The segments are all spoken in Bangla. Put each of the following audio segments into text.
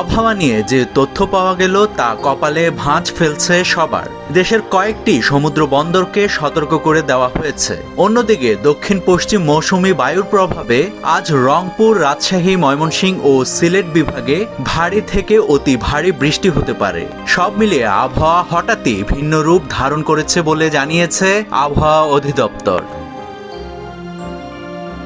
আবহাওয়া নিয়ে যে তথ্য পাওয়া গেল তা কপালে ভাঁজ ফেলছে সবার। দেশের কয়েকটি সমুদ্র বন্দরকে সতর্ক করে দেওয়া হয়েছে। অন্যদিকে দক্ষিণ পশ্চিম মৌসুমি বায়ুর প্রভাবে আজ রংপুর, রাজশাহী, ময়মনসিংহ ও সিলেট বিভাগে ভারী থেকে অতি ভারী বৃষ্টি হতে পারে। সব মিলিয়ে আবহাওয়া হঠাৎই ভিন্ন রূপ ধারণ করেছে বলে জানিয়েছে আবহাওয়া অধিদপ্তর।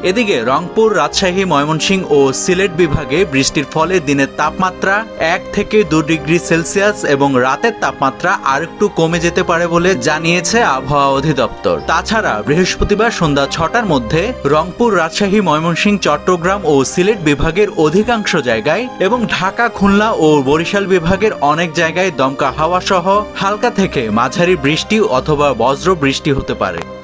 এদিকে রংপুর, রাজশাহী, ময়মনসিংহ ও সিলেট বিভাগে বৃষ্টির ফলে দিনের তাপমাত্রা এক থেকে দু ডিগ্রি সেলসিয়াস এবং রাতের তাপমাত্রা আরেকটু কমে যেতে পারে বলে জানিয়েছে আবহাওয়া অধিদপ্তর। তাছাড়া বৃহস্পতিবার সন্ধ্যা ছটার মধ্যে রংপুর, রাজশাহী, ময়মনসিংহ, চট্টগ্রাম ও সিলেট বিভাগের অধিকাংশ জায়গায় এবং ঢাকা, খুলনা ও বরিশাল বিভাগের অনেক জায়গায় দমকা হাওয়া সহ হালকা থেকে মাঝারি বৃষ্টি অথবা বজ্র বৃষ্টি হতে পারে।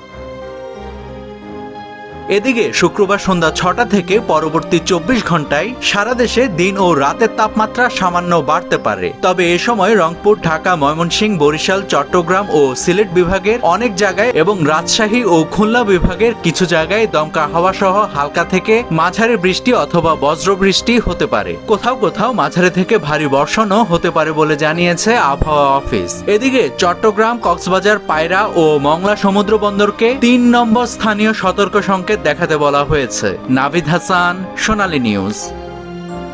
এদিকে শুক্রবার সন্ধ্যা ছটা থেকে পরবর্তী চব্বিশ ঘন্টায় সারা দেশে দিন ও রাতের তাপমাত্রা সামান্য বাড়তে পারে। তবে এ সময় রংপুর, ঢাকা, ময়মনসিংহ, বরিশাল, চট্টগ্রাম ও সিলেট বিভাগের অনেক জায়গায় এবং রাজশাহী ও খুলনা বিভাগের কিছু জায়গায় দমকা হাওয়া সহ হালকা থেকে মাঝারি বৃষ্টি অথবা বজ্র বৃষ্টি হতে পারে। কোথাও কোথাও মাঝারি থেকে ভারী বর্ষণও হতে পারে বলে জানিয়েছে আবহাওয়া অফিস। এদিকে চট্টগ্রাম, কক্সবাজার, পায়রা ও মংলা সমুদ্র বন্দরকে তিন নম্বর স্থানীয় সতর্ক দেখাতে বলা হয়েছে। নাভিদ হাসান সোনালী নিউজ।